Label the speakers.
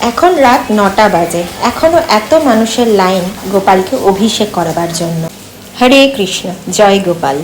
Speaker 1: এখন রাত নটা বাজে। এখনও এত মানুষের লাইন গোপালকে অভিষেক করাবার জন্য। হরে কৃষ্ণ, জয় গোপাল।